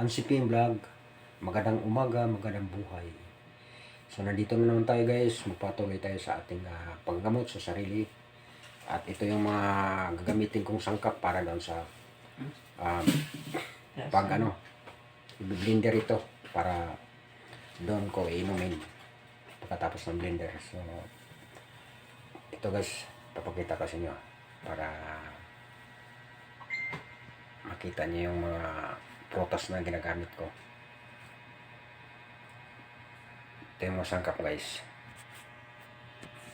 Hansiping Vlog. Magandang umaga, magandang buhay. So nandito na naman tayo guys, magpatuloy tayo sa ating ah, paggamot sa sarili. At ito yung mga gagamitin kong sangkap para doon sa um, pag ano, blender ito para doon ko inumin pagkatapos ng blender. So ito guys, papakita ko sa inyo para makita niyo yung mga prutas na ginagamit ko. Ito yung mga sangkap guys.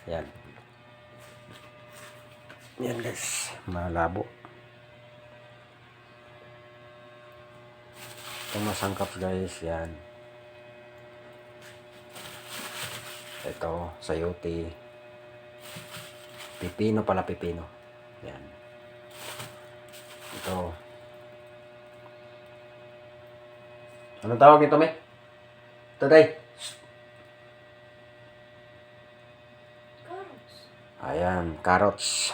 Yan. Yan guys. Malabo. Ito mga guys. Yan. Ito, sayote. Pipino pala pipino. Yan. Ito. Anong tawag nito, me? Ito, day. Carrots. Ayan, carrots.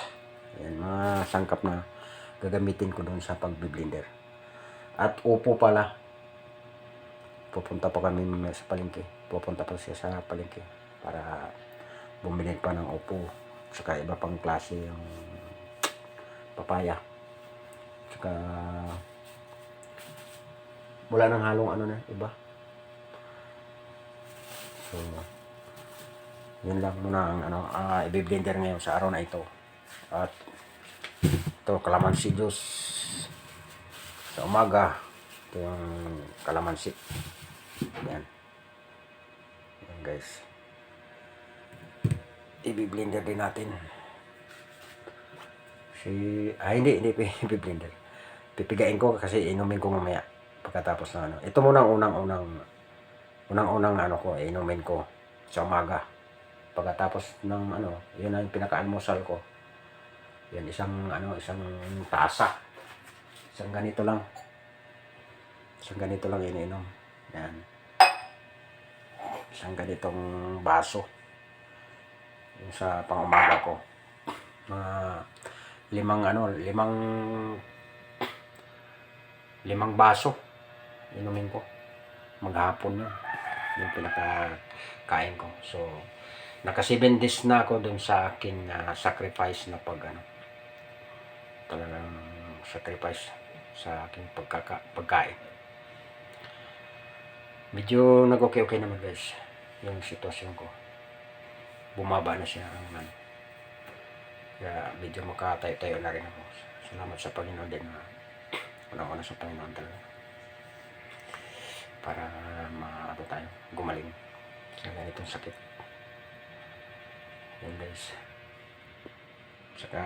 Ayan, mga sangkap na gagamitin ko doon sa pagbiblender. At upo pala. Pupunta pa kami mamaya sa palengke. Pupunta pa siya sa palengke para bumili pa ng upo. Saka iba pang klase yung papaya. Saka wala nang halong ano na, iba. So, yun lang muna ang ano, ah, i-blender ngayon sa araw na ito. At ito, kalamansi juice sa umaga. Ito yung kalamansi. Yan. Yan guys. I-blender din natin. Si, ah hindi, hindi i-blender. Pipigain ko kasi inumin ko mamaya pagkatapos na ano. Ito muna ang unang-unang unang-unang ano ko, inumin ko sa umaga pagkatapos ng ano, yun ang pinaka-almusal ko. Yan, isang ano, isang tasa. Isang ganito lang. Isang ganito lang iniinom. Yan. Isang ganitong baso. Yung sa pangumaga ko. Mga limang ano, limang limang baso. Inumin ko. Maghapon yun. Yung pinaka-kain ko. So, naka 7 days na ako dun sa akin na sacrifice na pag ano talagang sacrifice sa aking pagkaka, pagkain medyo nag okay okay naman guys yung sitwasyon ko bumaba na siya ang ano kaya medyo makatayo-tayo na rin ako salamat sa Panginoon din na unang-una sa Panginoon talaga para maano tayo gumaling sa ganitong sakit yun guys. Saka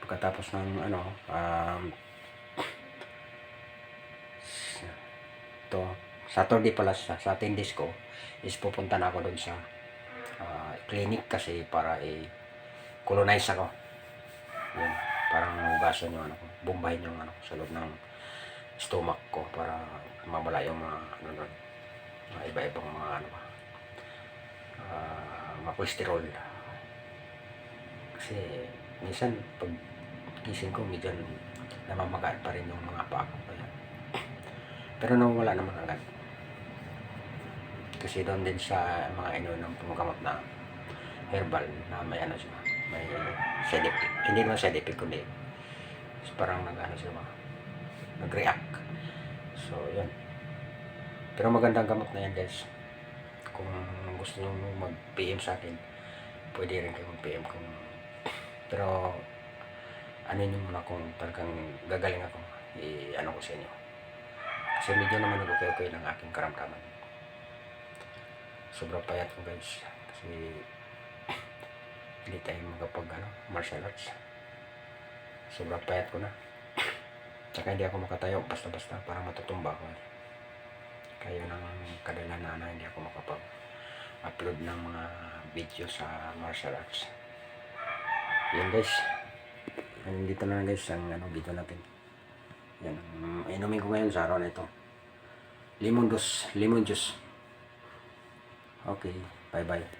pagkatapos ng ano um, to Saturday pala sa, sa 10 days ko is pupunta na ako doon sa ah, clinic kasi para i-colonize ako. Yun, parang hugasan yung ano ko, bumbahin yung ano sa loob ng stomach ko para mabala yung mga ano doon, mga iba-ibang mga ano uh, ma-cholesterol. Kasi minsan pag gising ko medyo namamagaan pa rin yung mga paa ko. Kaya. Pero nawala naman agad. Kasi doon din sa mga ino ng pumugamot na herbal na may ano siya, may side effect. Hindi naman side effect kundi parang nag-ano siya mga nag-react. So, yun. Pero magandang gamot na yan guys kung gusto nyo mag-PM sa akin, pwede rin kayo mag-PM kung pero ano nyo muna kung talagang gagaling ako, i-ano ko sa inyo. Kasi medyo naman nag-okay ng aking karamdaman. Sobrang payat ko guys. Kasi hindi tayo magapag ano, martial arts. Sobrang payat ko na. Tsaka hindi ako makatayo basta-basta para matutumba ko. Eh kayo ng kadalan na hindi ako makapag-upload ng mga video sa martial arts. Yan guys. Nandito na guys ang ano, video natin. Yan. Um, inumin ko ngayon sa araw na ito. Lemon juice. Lemon juice. Okay. Bye bye.